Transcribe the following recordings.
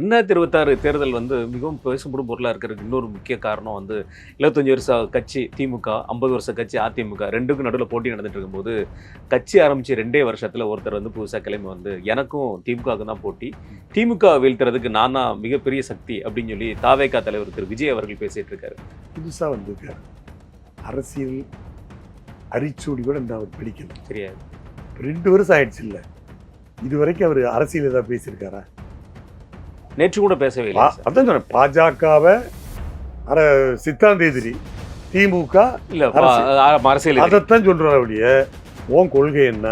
ரெண்டாயிரத்தி இருபத்தாறு தேர்தல் வந்து மிகவும் பேசும்படும் பொருளாக இருக்கிறதுக்கு இன்னொரு முக்கிய காரணம் வந்து இருபத்தஞ்சி வருஷ கட்சி திமுக ஐம்பது வருஷ கட்சி அதிமுக ரெண்டுக்கும் நடுவில் போட்டி நடந்துட்டு இருக்கும்போது கட்சி ஆரம்பித்து ரெண்டே வருஷத்தில் ஒருத்தர் வந்து புதுசாக கிளம்பி வந்து எனக்கும் திமுகவுக்கு தான் போட்டி. திமுக வீழ்த்துறதுக்கு நான் தான் மிகப்பெரிய சக்தி அப்படின்னு சொல்லி தாவேகா தலைவர் திரு விஜய் அவர்கள் பேசிட்டு இருக்காரு. புதுசாக வந்திருக்காரு. அரசியல் அரிச்சூடி கூட இந்த அவர் படிக்கல. தெரியாது. ரெண்டு வருஷம் ஆயிடுச்சு இல்லை. இது வரைக்கும் அவர் அரசியல் ஏதாவது பேசியிருக்காரா? நேற்று கூட பேசவே இல்லை. அதான் சொன்னேன் பாஜகவை அர சித்தாந்த எதிரி திமுக இல்லை அரசியல். அதைத்தான் சொல்றாரு அப்படியே உன் கொள்கை என்ன?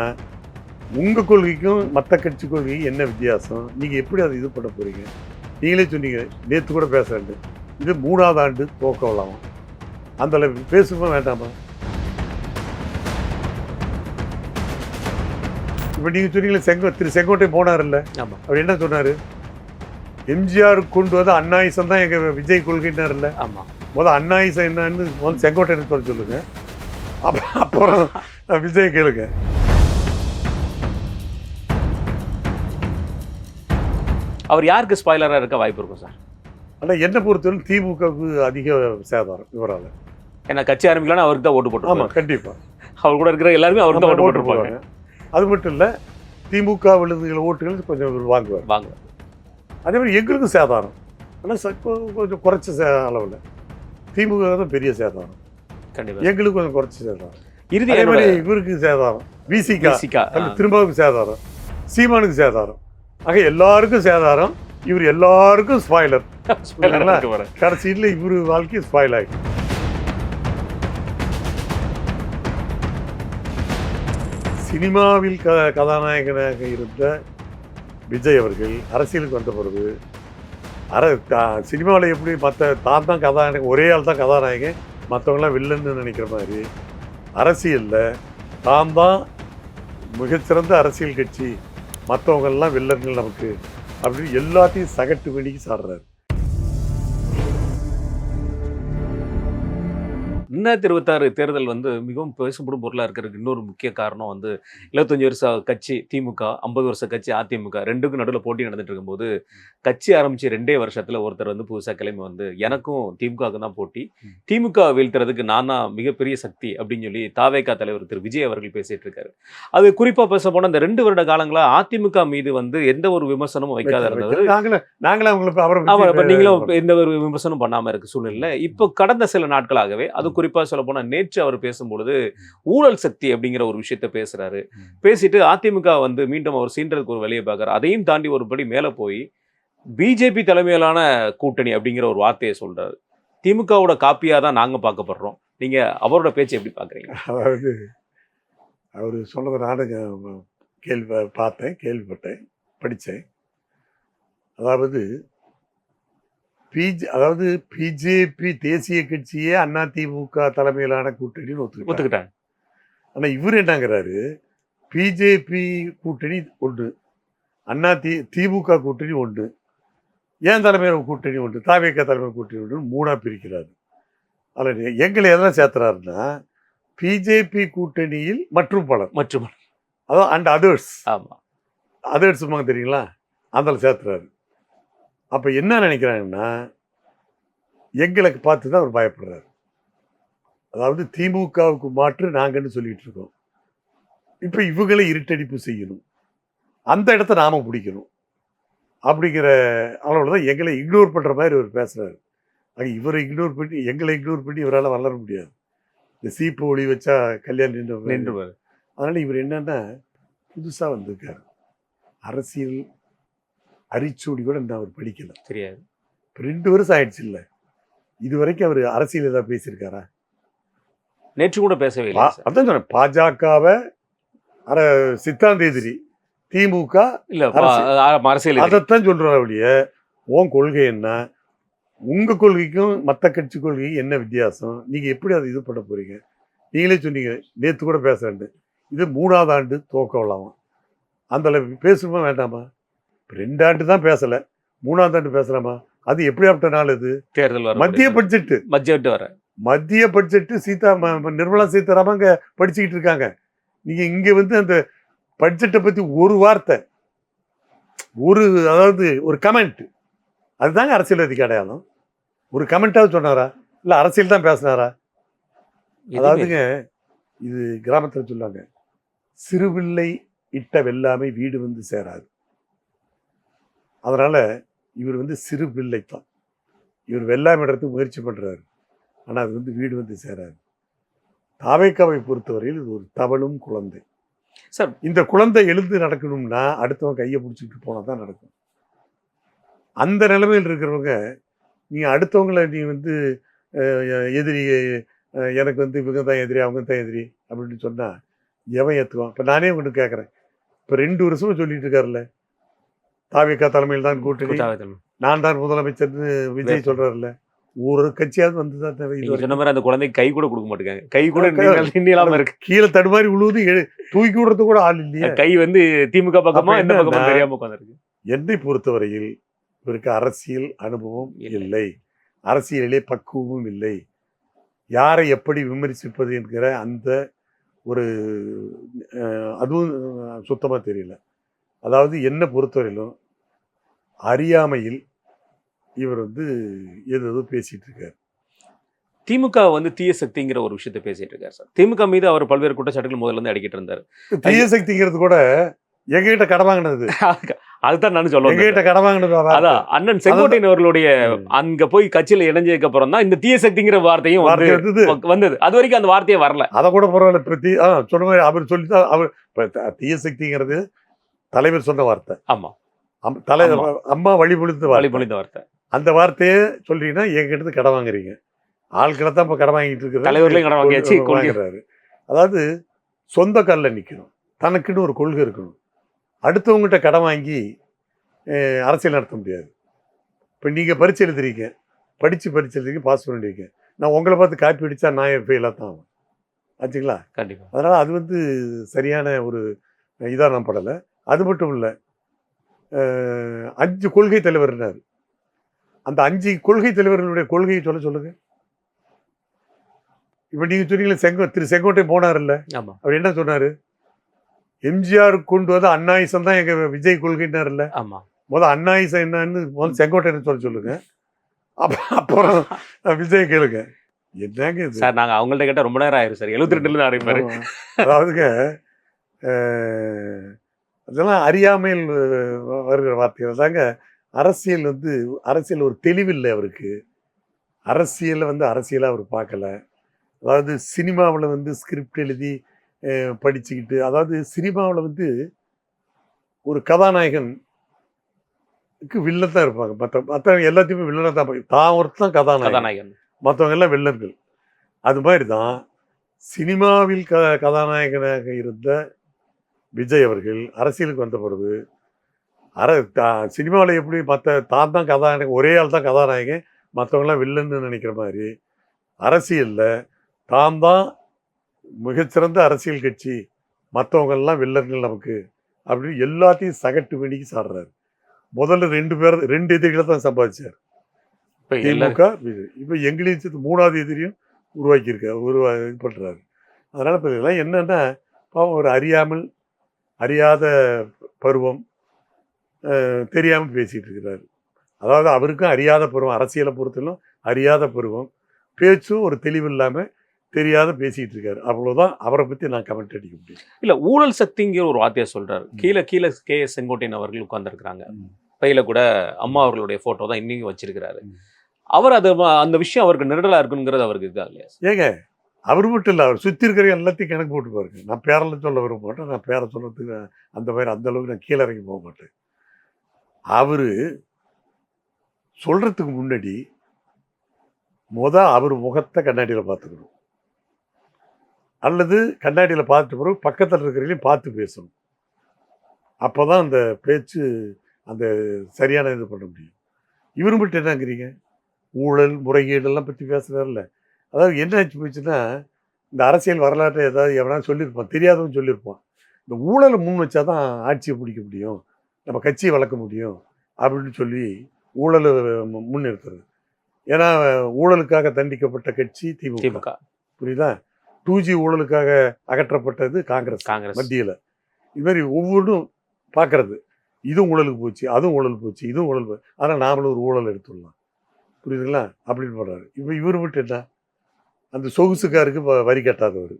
உங்க கொள்கைக்கும் மற்ற கட்சி கொள்கைக்கும் என்ன வித்தியாசம்? நீங்க எப்படி அதை இது பண்ண போறீங்க? நீங்களே சொன்னீங்க நேற்று கூட பேசுறேன் இது மூணாவது ஆண்டு துவக்க விழாமா அந்த பேசுமா வேண்டாமா? இப்போ நீங்க சொன்னீங்களே செங்கோ திரு செங்கோட்டை போனார்ல ஆமா. அவர் என்ன சொன்னாரு? எம்ஜிஆர் கொண்டு வந்து அண்ணாயிசம் தான் எங்க விஜய் கொள்கைன்னார்ல ஆமா. முதல்ல அண்ணாயிசம் என்னன்னு முதல்ல செங்கோட்டையன் சொல்ல சொல்லுங்க. அப்புறம் அப்புறம் விஜய் கேளுங்க. அவர் யாருக்கு ஸ்பாய்லராக இருக்க வாய்ப்பு இருக்கும் சார்? ஆனால் என்னை பொறுத்தவரை திமுகவுக்கு அதிக சேதாரம் இவரால். ஏன்னா கட்சி ஆரம்பிக்கலாம்னு அவருக்கு தான் ஓட்டு போட்டுருவாங்க ஆமாம் கண்டிப்பாக அவர் கூட இருக்கிற எல்லாருமே அவருக்கு தான் ஓட்டு போட்டுருப்பாங்க. அது மட்டும் இல்லை திமுக விழுதுகள் ஓட்டுகள் கொஞ்சம் வாங்குவார். வாங்க அதே மாதிரி எங்களுக்கும் சேதாரம் ஆனால் கொஞ்சம் குறைச்ச சே அளவில். திமுக தான் பெரிய சேதாரம். கண்டிப்பா. எங்களுக்கு கொஞ்சம் குறைச்ச சேதாரம். இறுதி அதே மாதிரி இவருக்கு சேதாரம். விசிகா. திரும்பவுக்கு சேதாரம். சீமானுக்கு சேதாரம். ஆக எல்லாருக்கும் சேதாரம். இவர் எல்லாருக்கும் ஸ்பாய்லர். கடைசியில் இவர் வாழ்க்கை ஸ்பாயில் ஆகிடும் சினிமாவில் க கதாநாயகனாக இருந்த விஜய் அவர்கள் அரசியலுக்கு வந்த பிறகு அர சினிமாவில் எப்படி மற்ற தான் தான் கதாநாயகன் ஒரே ஆள் தான் கதாநாயகன் மற்றவங்களாம் வில்லன்னு நினைக்கிற மாதிரி அரசியலில் தான் தான் மிகச்சிறந்த அரசியல் கட்சி மற்றவங்கெல்லாம் வில்லன்கள் நமக்கு அப்படின்னு எல்லாத்தையும் சகட்டு வெடிக்கு சாடுறாரு. ரெண்டாயிரத்தி இருபத்தாறு தேர்தல் வந்து மிகவும் பேசும்படும் பொருளாக இருக்கிறதுக்கு இன்னொரு முக்கிய காரணம் வந்து இருபத்தஞ்சி வருஷ கட்சி திமுக ஐம்பது வருஷ கட்சி அதிமுக ரெண்டுக்கும் நடுவில் போட்டி நடந்துட்டு இருக்கும்போது கட்சி ஆரம்பித்து ரெண்டே வருஷத்தில் ஒருத்தர் வந்து புதுசாக கிளம்பி வந்து எனக்கும் திமுகவுக்கு தான் போட்டி. திமுக வீழ்த்துறதுக்கு நான் தான் மிகப்பெரிய சக்தி அப்படின்னு சொல்லி தாவேகா தலைவர் திரு விஜய் அவர்கள் பேசிட்டு இருக்காரு. அது குறிப்பாக பேச போனால் இந்த ரெண்டு வருட காலங்களா அதிமுக மீது வந்து எந்த ஒரு விமர்சனமும் வைக்காத இருந்தது நாங்களே நாங்களே அவங்களுக்கு அவரை பத்தி ஆமா இப்ப பே- நீங்களும் எந்த ஒரு விமர்சனம் பண்ணாம இருக்க சூழ்நிலை இப்போ கடந்த சில நாட்களாகவே அது குறிப்பா சொல்ல போனா நேற்று அவர் பேசும்பொழுது ஊழல் சக்தி அப்படிங்கிற ஒரு விஷயத்த பேசுறாரு. பேசிட்டு அதிமுக வந்து மீண்டும் அவர் சீன்றதுக்கு ஒரு வழியை பார்க்கறாரு. அதையும் தாண்டி ஒருபடி மேல போய் பிஜேபி தலைமையிலான கூட்டணி அப்படிங்கிற ஒரு வார்த்தையை சொல்றாரு. திமுகவோட காப்பியா தான் நாங்க பார்க்கப்படுறோம். நீங்க அவரோட பேச்சை எப்படி பாக்குறீங்க அதாவது அவர் சொன்னதை நானும் கேள்வி பார்த்தேன் கேள்விப்பட்டேன் படித்தேன். அதாவது பிஜி அதாவது பிஜேபி தேசிய கட்சியே அண்ணா திமுக தலைமையிலான கூட்டணின்னு ஒத்துக்கிட்டாங்க. ஒத்துக்கிட்டாங்க. ஆனால் இவர் என்னங்கிறாரு? பிஜேபி கூட்டணி ஒன்று. அண்ணா தி திமுக கூட்டணி ஒன்று. ஏன் தலைமையில் கூட்டணி ஒன்று? தாவேக்க தலைமை கூட்டணி ஒன்று மூணாக பிரிக்கிறாரு. அதில் எங்களை எதெல்லாம் சேர்த்துறாருன்னா பிஜேபி கூட்டணியில் மற்றும் பலர். மற்றும் அதான் அண்ட் அதர்ஸ் ஆமா. அதர்ஸ் தெரியுங்களா? அதில் சேர்த்துறாரு. அப்போ என்ன நினைக்கிறாங்கன்னா எங்களை பார்த்து தான் அவர் பயப்படுறாரு. அதாவது திமுகவுக்கு மாற்று நாங்கன்னு சொல்லிட்டு இருக்கோம். இப்போ இவங்களை இருட்டடிப்பு செய்யணும். அந்த இடத்த நாம பிடிக்கணும். அப்படிங்கிற அளவில் தான் எங்களை இக்னோர் பண்ணுற மாதிரி அவர் பேசுகிறாரு ஆக இவரை இக்னோர் பண்ணி எங்களை இக்னோர் பண்ணி இவரால் வளர முடியாது. இந்த சீப்பு ஒளி வச்சா கல்யாணம் நின்று நின்று பாரு. அதனால் இவர் என்னன்னா புதுசாக வந்திருக்காரு. அரசியல் அரிச்சூடி கூட இன்னும் அவர் படிக்கல. தெரியாது. ரெண்டு வருஷம் ஆயிடுச்சு இல்லை. இது வரைக்கும் அவர் அரசியல் ஏதாவது பேசியிருக்காரா? நேற்று கூட பேசவே இல்லை அதான் சொன்னேன் பாஜகவை அர சித்தாந்த எதிரி திமுக இல்ல அரசியல். அதைத்தான் சொல்றாரு அப்படியே உன் கொள்கை என்ன? உங்க கொள்கைக்கும் மற்ற கட்சி கொள்கைக்கும் என்ன வித்தியாசம்? நீங்க எப்படி அதை இது பண்ண போறீங்க? நீங்களே சொன்னீங்க நேற்று கூட பேசுறேன் இது மூணாவது ஆண்டு துவக்க விழாமா அந்த அளவு பேசுமா வேண்டாமா? இப்ப ரெண்டு ஆண்டு தான் பேசல. மூணாவது ஆண்டு பேசலாமா? அது எப்படியாப்பட்ட நாள் இது தேர்தல் மத்திய பட்ஜெட்டு. பட்ஜெட் வர. மத்திய பட்ஜெட்டு சீதா நிர்மலா சீதாராமன் அங்கே படிச்சுக்கிட்டு இருக்காங்க. நீங்க இங்க வந்து அந்த பட்ஜெட்டை பத்தி ஒரு வார்த்தை ஒரு அதாவது ஒரு கமெண்ட் அதுதாங்க அரசியல்வாதிக்கு அடையாளம். ஒரு கமெண்ட்டாவது சொன்னாரா? இல்லை அரசியல் தான் பேசினாரா? அதாவதுங்க இது கிராமத்தில் சொல்லுவாங்க சிறுபிள்ளை இட்ட வெள்ளாமை வீடு வந்து சேராது. அதனால இவர் வந்து சிறு பிள்ளை தான் இவர் வெள்ளாமை இடத்துக்கு முயற்சி பண்றாரு. ஆனால் அது வந்து வீடு வந்து சேராது. தாவைக்காவை பொறுத்தவரையில் இது ஒரு தவளும் குழந்தை. சார் இந்த குழந்தை எழுந்து நடக்கணும்னா அடுத்தவன் கையை பிடிச்சிட்டு போனால் தான் நடக்கும். அந்த நிலைமையில் இருக்கிறவங்க நீ அடுத்தவங்களை நீ வந்து எதிரி எனக்கு வந்து இவங்க தான் எதிரி அவங்க தான் எதிரி அப்படின்னு சொன்னால் எவன் ஏற்றுவான் இப்போ நானே ஒன்று கேட்குறேன் இப்போ ரெண்டு வருஷமா சொல்லிட்டு இருக்காருல்ல. தாவிகா தலைமையில் தான் கூட்டணி. நான் தான் முதலமைச்சர்னு விஜய் சொல்றாருல்ல. ஒரு கட்சியாவது வந்து தான். சொன்ன மாதிரி அந்த குழந்தை கை கூட கொடுக்க மாட்டேங்க. கை கூட நீளாம இருக்கு. கீழே தடுமாறி விழுவுது எழு- தூக்கி விடுறது கூட ஆள் இல்லையே. கை வந்து திமுக பக்கமா எந்த பக்கமா தெரியாம உட்காந்துருக்கு என்னை பொறுத்தவரையில் இவருக்கு அரசியல் அனுபவம் இல்லை. அரசியலிலே பக்குவமும் இல்லை. யாரை எப்படி விமர்சிப்பது என்கிற அந்த ஒரு அதுவும் சுத்தமாக தெரியல. அதாவது என்னை பொறுத்தவரையிலும் அறியாமையில் இவர் வந்து எது பேசிட்டு இருக்காரு. திமுக வந்து தீய சக்திங்கிற ஒரு விஷயத்தை பேசிட்டு இருக்காரு சார். திமுக மீது அவர் பல்வேறு குற்றச்சாட்டுகள் முதல்ல இருந்து அடிக்கிட்டு இருந்தாரு. தீய சக்திங்கிறது கூட எங்ககிட்ட கடன் வாங்கினது. அதுதான் நான் சொல்ல வந்தேன். எங்ககிட்ட கடன் வாங்கினது. அதான் அண்ணன் செங்கோட்டையன் அவர்களுடைய அங்க போய் கட்சியில இணைஞ்சதுக்கு அப்புறம் தான் இந்த தீய சக்திங்கிற வார்த்தையும் வந்து வார்த்தை வந்தது. அது வரைக்கும் அந்த வார்த்தையே வரல. அதை கூட பரவாயில்ல இப்போ தீ ஆ சொன்ன மாதிரி அவர் சொல்லி தான் அவர் இப்போ தீய சக்திங்கிறது தலைவர் சொன்ன வார்த்தை. ஆமா. அம்- தலை ஆமா. அம்மா வழிபொழித்த வழி வார்த்தை. அந்த வார்த்தையை சொல்றீங்கன்னா என்கிட்ட கடன் வாங்குறீங்க. ஆட்களை தான் இப்போ கடன் வாங்கிட்டு இருக்கிறது. தலைவர்களையும் கடன் வாங்கியாச்சு, கொள்கை- வாங்குறாரு. அதாவது சொந்த காலில் நிற்கணும் தனக்குன்னு ஒரு கொள்கை இருக்கணும். அடுத்தவங்ககிட்ட கடன் வாங்கி அரசியல் நடத்த முடியாது. இப்போ நீங்கள் பரிச்சு எழுதுறீங்க. படித்து பரிச்சு எழுதுறீங்க பாஸ் பண்ணிருக்கீங்க நான் உங்களை பார்த்து காப்பி அடித்தா நான் ஃபெயிலாக தான் ஆகும் ஆச்சுங்களா? கண்டிப்பா. அதனால் அது வந்து சரியான ஒரு இதாக நான் படலை. அது மட்டும் இல்லை அஞ்சு கொள்கை தலைவர்னார் அந்த அஞ்சு கொள்கை தலைவர்களுடைய கொள்கையை சொல்ல சொல்லுங்க. இப்போ நீங்கள் சொன்னீங்களே செங்கோ திரு செங்கோட்டை போனார்ல அவர் என்ன சொன்னார்? எம்ஜிஆர் கொண்டு வந்து அண்ணாயுசம் தான் எங்கள் விஜய் கொள்கைன்னார்ல முதல் அண்ணாயுசம் என்னன்னு முதல் செங்கோட்டை சொல்ல சொல்லுங்க. அப்ப அப்புறம் விஜய் கேளுங்க. என்னங்க இது? சார் நாங்க அவங்கள்ட்ட கேட்டா ரொம்ப நேரம் ஆயிரும் சார். எழுபத்தி ரெண்டுல ஆரம்பிப்பாரு. அதாவதுங்க அதெல்லாம் அறியாமையில் வருகிற வார்த்தைகள் தாங்க அரசியல் வந்து அரசியல் ஒரு தெளிவில்லை அவருக்கு. அரசியலை வந்து அரசியலாக அவர் பார்க்கல. அதாவது சினிமாவில் வந்து ஸ்கிரிப்ட் எழுதி படிச்சுக்கிட்டு அதாவது சினிமாவில் வந்து ஒரு கதாநாயகன் வில்லன் தான் இருப்பாங்க. மற்ற மற்ற எல்லாத்தையுமே வில்லனாக தான். தான் ஒருத்தன் கதாநாயகன். கதாநாயகன். மற்றவங்க எல்லாம் வில்லர்கள். அது மாதிரி தான் சினிமாவில் க கதாநாயகனாக இருந்த விஜய் அவர்கள் அரசியலுக்கு வந்த பிறகு அர சினிமாவில் எப்படி மற்ற தான் தான் கதாநாயகன் ஒரே ஆள் தான் கதாநாயகன் மற்றவங்களாம் வில்லன்னு நினைக்கிற மாதிரி அரசியலில் தான் தான் மிகச்சிறந்த அரசியல் கட்சி மற்றவங்கெல்லாம் வில்லர்கள் நமக்கு அப்படின்னு எல்லாத்தையும் சகட்டு வெடிக்கு சாடுறாரு. முதல்ல ரெண்டு பேர் ரெண்டு எதிரிகளை தான் சம்பாதிச்சார். திமுக இப்போ எங்களையும் சேர்த்து மூணாவது எதிரியும் உருவாக்கியிருக்காரு உருவா இது பண்ணுறாரு அதனால் இப்போ இதெல்லாம் என்னென்னா பாவம் ஒரு அறியாமல் அறியாத பருவம் தெரியாமல் பேசிகிட்டு இருக்கிறாரு. அதாவது அவருக்கும் அறியாத பருவம் அரசியலை பொறுத்தலும் அறியாத பருவம். பேச்சும் ஒரு தெளிவு இல்லாமல் தெரியாத பேசிகிட்டு இருக்காரு. அவ்வளோதான் அவரை பற்றி நான் கமெண்ட் அடிக்க முடியும். இல்ல ஊழல் சக்திங்கிற ஒரு வார்த்தையை சொல்றாரு. கீழே கீழே கே எஸ் செங்கோட்டையன் அவர்கள் உட்கார்ந்துருக்காங்க ம். பையில கூட அம்மா அவர்களுடைய போட்டோ தான் இன்னைக்கும் வச்சிருக்கிறாரு. அவர் அது அந்த விஷயம் அவருக்கு நெருடலா இருக்குங்கிறது அவருக்கு இருக்கா இல்லையா? ஏங்க அவர் மட்டும் இல்லை அவர் சுற்றி இருக்கிற எல்லாத்தையும் கணக்கு போட்டு பாருங்க. நான் பேரில் சொல்ல விரும்ப மாட்டேன் நான் பேரை சொல்கிறதுக்கு அந்த மாதிரி அந்த அளவுக்கு நான் கீழே இறங்கி போக மாட்டேன். அவர் சொல்கிறதுக்கு முன்னாடி முத அவர் முகத்தை கண்ணாடியில் பார்த்துக்கணும். அல்லது கண்ணாடியில் பார்த்துட்டு பிறகு பக்கத்தில் இருக்கிறவங்களையும் பார்த்து பேசணும். அப்போ தான் அந்த பேச்சு அந்த சரியான இது பண்ண முடியும். இவர் மட்டும் என்னங்கிறீங்க? ஊழல் முறைகேடெல்லாம் பற்றி பேசுகிறார்ல அதாவது என்ன ஆச்சு போச்சுன்னா இந்த அரசியல் வரலாற்றை ஏதாவது எவனா சொல்லியிருப்பான் தெரியாதவன் சொல்லியிருப்பான். இந்த ஊழலை முன் வச்சா தான் ஆட்சியை பிடிக்க முடியும் நம்ம கட்சியை வளர்க்க முடியும் அப்படின்னு சொல்லி ஊழலை முன்னிறுத்துறது. ஏன்னா ஊழலுக்காக தண்டிக்கப்பட்ட கட்சி திமுக. புரியுதா? டூ ஜி ஊழலுக்காக அகற்றப்பட்டது காங்கிரஸ் காங்கிரஸ். மத்தியில். இது மாதிரி ஒவ்வொன்றும் பார்க்கறது இதுவும் ஊழலுக்கு போச்சு அதுவும் ஊழல் போச்சு இதுவும் ஊழல் போச்சு ஆனால் நாமளும் ஒரு ஊழல் எடுத்துடலாம். புரியுதுங்களா? அப்படின்னு போடுறாரு. இப்போ இவர் மட்டும் என்ன? அந்த சொகுசுக்காருக்கு வரி கட்டாதவர்.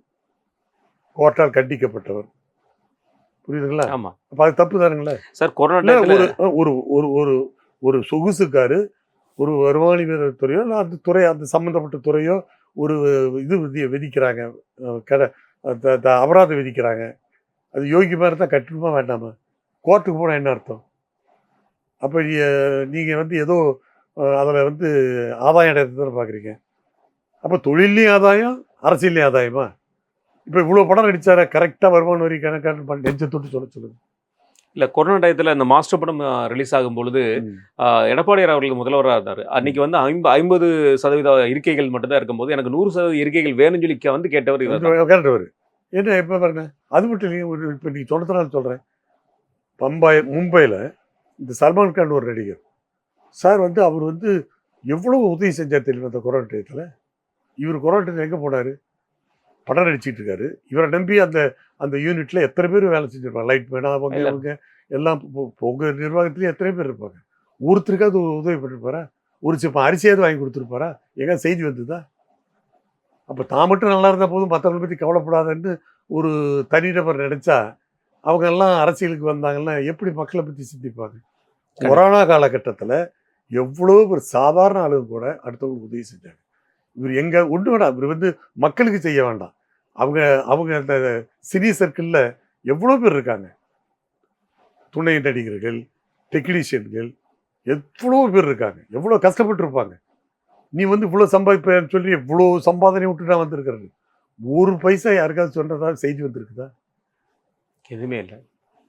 கோர்ட்டால் கண்டிக்கப்பட்டவர். புரியுதுங்களா? ஆமா. அப்போ அது தப்பு தானுங்களே? சார் கொரோனா ஒரு ஒரு ஒரு ஒரு ஒரு சொகுசுக்காரு ஒரு வருமானி துறையோ இல்லை அந்த துறை அந்த சம்மந்தப்பட்ட துறையோ ஒரு இது விதி விதிக்கிறாங்க. கடை அபராதம் விதிக்கிறாங்க. அது யோகியமாக இருந்தால் கட்டணுமா வேண்டாமா? கோர்ட்டுக்கு போனால் என்ன அர்த்தம்? அப்போ நீங்கள் வந்து ஏதோ அதில் வந்து ஆதாயம் அடையறதுன்னு பார்க்குறீங்க அப்போ தொழிலையும் ஆதாயம் அரசியல்லையும் ஆதாயமா? இப்போ இவ்வளோ படம் நடிச்சார? கரெக்டாக வருமான வரி கணக்கான நெஞ்ச தொட்டு சொல்ல சொல்லுங்க. இல்ல கொரோனா டயத்துல இந்த மாஸ்டர் படம் ரிலீஸ் ஆகும் பொழுது எடப்பாடியார் அவர்கள் முதல்வராக இருந்தார். அன்னைக்கு வந்து ஐம்ப ஐம்பது சதவீத இருக்கைகள் மட்டும்தான் இருக்கும்போது எனக்கு நூறு சதவீத இருக்கைகள் வேணும்னு சொல்லி வந்து கேட்டவர். கேட்டவர். என்ன எப்போ பாருங்க அது மட்டும் இல்லைங்க ஒரு இப்போ நீங்கள் சொன்னதுனால சொல்கிறேன் பம்பாய் மும்பையில் இந்த சல்மான் கான் ஒரு நடிகர். சார் வந்து அவர் வந்து எவ்வளோ உதவி செஞ்சார் தெரியுமா அந்த கொரோனா டயத்தில்? இவர் கொரோனா டயத்தில் எங்கே போனார்? படம் நடிச்சிட்டு இருக்காரு இவரை நம்பி அந்த அந்த யூனிட்டில் எத்தனை பேர் வேலை செஞ்சிருப்பாங்க? லைட் மேனா அவங்க எல்லாம் உங்கள் நிர்வாகத்துலேயும் எத்தனை பேர் இருப்பாங்க? ஒருத்தருக்காவது உதவி பண்ணிருப்பாரா? ஒரு சிப்பம் அரிசியாவது வாங்கி கொடுத்துருப்பாரா? எங்க செய்தி வந்ததா? அப்போ தான் மட்டும் நல்லா இருந்தால் போதும் மற்றவங்களை பற்றி கவலைப்படாதன்னு ஒரு தனிநபர் நினைச்சா அவங்க எல்லாம் அரசியலுக்கு வந்தாங்கன்னா எப்படி மக்களை பற்றி சிந்திப்பாங்க? கொரோனா காலகட்டத்தில் எவ்வளோ ஒரு சாதாரண ஆளுங்க கூட அடுத்தவங்களுக்கு உதவி செஞ்சாங்க. இவர் எங்க ஒன்று வேண்டாம் இவர் வந்து மக்களுக்கு செய்ய வேண்டாம். அவங்க அவங்க அந்த சினி சர்க்கிளில் எவ்வளோ பேர் இருக்காங்க? துணை நடிகர்கள் டெக்னீஷியன்கள் எவ்வளோ பேர் இருக்காங்க? எவ்வளோ கஷ்டப்பட்டிருப்பாங்க? நீ வந்து இவ்வளோ சம்பாதிப்பேன்னு சொல்லி இவ்வளோ சம்பாதனை விட்டு நான் வந்திருக்கிறது. ஒரு பைசா யாருக்காவது சொன்னதா செய்தி வந்திருக்குதா? எதுவுமே இல்லை.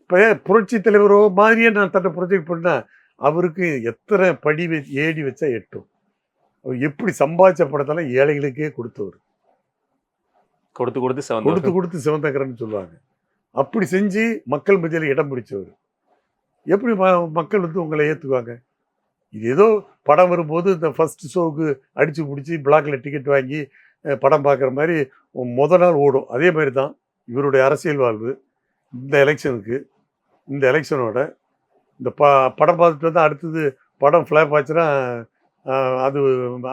இப்போ புரட்சி தலைவரோ மாதிரியே நான் தன்னை ப்ரொஜெக்ட் பண்ணா அவருக்கு எத்தனை படி வ ஏடி வச்சா எட்டும். அவர் எப்படி சம்பாதிச்ச படத்தெல்லாம் ஏழைகளுக்கே கொடுத்தவர் கொடுத்து கொடுத்து கொடுத்து செவந்து கொடுத்து சிவந்தகரன்னு சொல்லுவாங்க. அப்படி செஞ்சு மக்கள் மத்தியில் இடம் பிடிச்சவர். எப்படி மக்கள் வந்து உங்களை ஏற்றுக்குவாங்க இது ஏதோ படம் வரும்போது இந்த ஃபர்ஸ்ட் ஷோவுக்கு அடித்து பிடிச்சி பிளாக்ல டிக்கெட் வாங்கி படம் பார்க்குற மாதிரி முத நாள் ஓடும். அதே மாதிரி தான் இவருடைய அரசியல் வாழ்வு இந்த எலெக்ஷனுக்கு இந்த எலெக்ஷனோட இந்த ப படம் பார்த்துட்டு வந்து அடுத்தது படம் ஃப்ளாப் ஆச்சுன்னா அது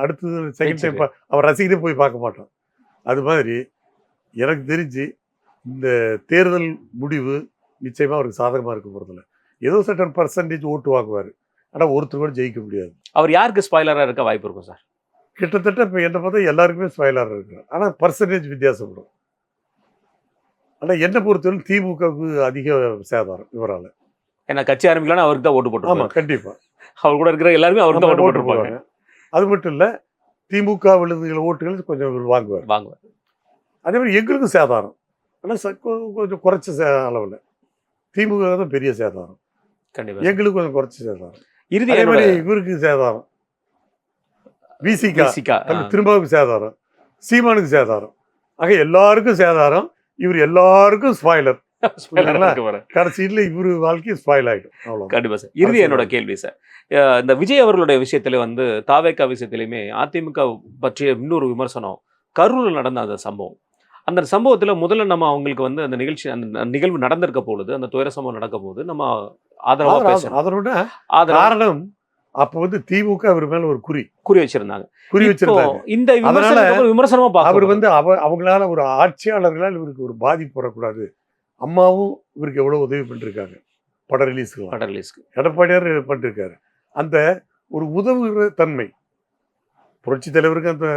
அடுத்தது செகண்ட் டைம் அவன் ரசிகரே போய் பார்க்க மாட்டான். அது மாதிரி எனக்கு தெரிஞ்சு இந்த தேர்தல் முடிவு நிச்சயமாக அவருக்கு சாதகமாக இருக்க போகிறதில்ல ஏதோ சட்டன் பர்சன்டேஜ் ஓட்டு வாங்குவார். ஆனால் ஒருத்தர் கூட ஜெயிக்க முடியாது. அவர் யாருக்கு ஸ்பாய்லரா இருக்க வாய்ப்பு இருக்கும் சார் கிட்டத்தட்ட இப்போ என்ன பார்த்தா எல்லாருக்குமே ஸ்பாயிலர் இருக்கு ஆனால் பர்சன்டேஜ் வித்தியாசப்படும். ஆனால் என்னை பொறுத்தவரை திமுகவுக்கு அதிக சேதாரம் இவரால். ஏன்னா கட்சி ஆரம்பிக்கலாம் அவருக்கு தான் ஓட்டு போட்டுருவாங்க ஆமாம் கண்டிப்பாக அவர் கூட இருக்கிற எல்லாருமே அவருக்கு தான் ஓட்டு போட்டுருப்பாங்க. அது மட்டும் இல்லை திமுக விழுதுகள் ஓட்டுகள் கொஞ்சம் வாங்குவார். வாங்குவார். அதே மாதிரி எங்களுக்கும் சேதாரம். ஆனால் கொஞ்சம் குறைச்ச அளவில். திமுக தான் பெரிய சேதாரம். கண்டிப்பா எங்களுக்கு கொஞ்சம் குறைச்ச சேதாரம். இறுதி அதே மாதிரி இவருக்கு சேதாரம். விசிகா. ஆ. திரும்பவுக்கு சேதாரம். சீமானுக்கு சேதாரம். ஆக எல்லாருக்கும் சேதாரம். இவர் எல்லாருக்கும் ஸ்பாய்லர். கடைசியில் இவரு வாழ்க்கை ஸ்பாயில் ஆகிடும் அவ்வளோ கண்டிப்பா சார். இறுதி என்னோட கேள்வி சார். இந்த விஜய் அவர்களுடைய விஷயத்துல வந்து தாவேக்கா விஷயத்திலுமே அதிமுக பற்றிய இன்னொரு விமர்சனம். கரூர்ல நடந்த அந்த சம்பவம். அந்த சம்பவத்துல முதல்ல நம்ம அவங்களுக்கு வந்து அந்த நிகழ்ச்சி அந்த நிகழ்வு நடந்திருக்க பொழுது அந்த துயர சம்பவம் நடக்க போது நம்ம ஆதரவா பேசணும் அதனோட காரணம் அப்போ வந்து திமுக அவர் மேல ஒரு குறி. குறி வச்சிருந்தாங்க. குறி வச்சிருந்தாங்க இந்த விமர்சனம் அவர் வந்து அவ அவங்களால ஒரு ஆட்சியாளர்களால் இவருக்கு ஒரு பாதிப்பு வரக்கூடாது. அம்மாவும் இவருக்கு எவ்வளவு உதவி பண்ணிருக்காங்க? பட ரிலீஸ்க்கு பட ரிலீஸ்க்கு எடப்பாடியார் பண்ணிருக்காரு. அந்த ஒரு உதவுகிற தன்மை புரட்சி தலைவருக்கு அந்த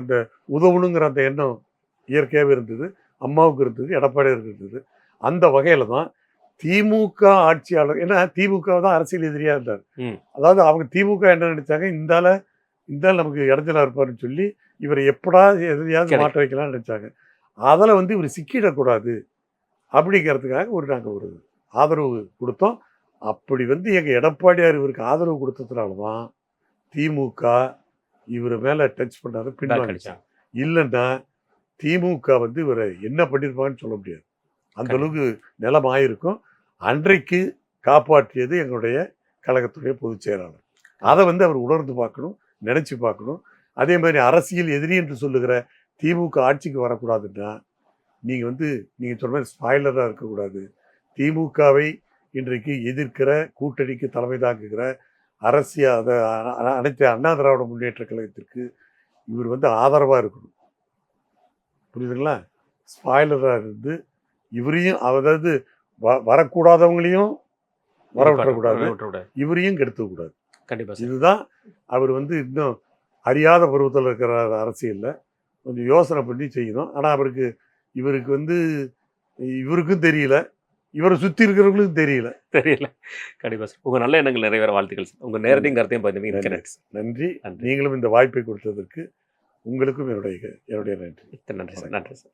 அந்த உதவணுங்கிற அந்த எண்ணம் இயற்கையாகவே இருந்தது. அம்மாவுக்கு இருந்தது எடப்பாடியாருக்கு இருந்தது. அந்த வகையில தான் திமுக ஆட்சியாளர் ஏன்னா திமுக தான் அரசியல் எதிரியா இருந்தார். அதாவது அவங்க திமுக என்ன நினைச்சாங்க? இந்தால இந்தால நமக்கு இடைஞ்சலா இருப்பாருன்னு சொல்லி இவரை எப்படா கிடைக்கும். மாட்ட வைக்கலாம்னு நினைச்சாங்க. அதில் வந்து இவர் சிக்கிடக்கூடாது. அப்படிங்கிறதுக்காக ஒரு நாங்கள் ஒரு ஆதரவு கொடுத்தோம். அப்படி வந்து எங்கள் எடப்பாடியார் இவருக்கு ஆதரவு கொடுத்ததுனால தான் திமுக இவர் மேலே டச் பின்வாங்க அடிச்சாங்க. இல்லைன்னா திமுக வந்து இவரை என்ன பண்ணியிருப்பாங்கன்னு சொல்ல முடியாது. அந்த. அளவுக்கு நிலம் ஆயிருக்கும். அன்றைக்கு காப்பாற்றியது எங்களுடைய கழகத்துடைய பொதுச் செயலாளர். அதை வந்து அவர் உணர்ந்து பார்க்கணும் நினைச்சு பார்க்கணும். அதே மாதிரி அரசியல் எதிரி என்று சொல்லுகிற திமுக ஆட்சிக்கு வரக்கூடாதுன்னா நீங்கள் வந்து நீங்கள் சொன்ன மாதிரி ஸ்பாய்லராக இருக்கக்கூடாது. திமுகவை இன்றைக்கு எதிர்க்கிற கூட்டணிக்கு தலைமை தாங்குகிற அரசியல் அதை அனைத்து அண்ணா திராவிட முன்னேற்ற கழகத்திற்கு இவர் வந்து ஆதரவாக இருக்கணும். புரியுதுங்களா? ஸ்பாய்லராக இருந்து இவரையும் அதாவது வ வரக்கூடாதவங்களையும் வர விட்டுறக்கூடாது இவரையும் கெடுத்துக்கூடாது கண்டிப்பா சார். இதுதான் அவர் வந்து இன்னும் அறியாத பருவத்தில் இருக்கிற அரசியலில் கொஞ்சம் யோசனை பண்ணி செய்யணும். ஆனால் அவருக்கு இவருக்கு வந்து இவருக்கும் தெரியல. இவரை சுற்றி இருக்கிறவங்களுக்கும் தெரியல. தெரியல. கண்டிப்பா சார். உங்க நல்ல எண்ணங்கள் நிறைவேற வாழ்த்துக்கள் சார். உங்க நேரத்தையும் கருத்தையும் பார்த்து மிக்க நன்றி. நன்றி சார். நன்றி. நன்றி. நீங்களும் இந்த வாய்ப்பை கொடுத்ததற்கு உங்களுக்கும் என்னுடைய என்னுடைய நன்றி. நன்றி சார். நன்றி சார்.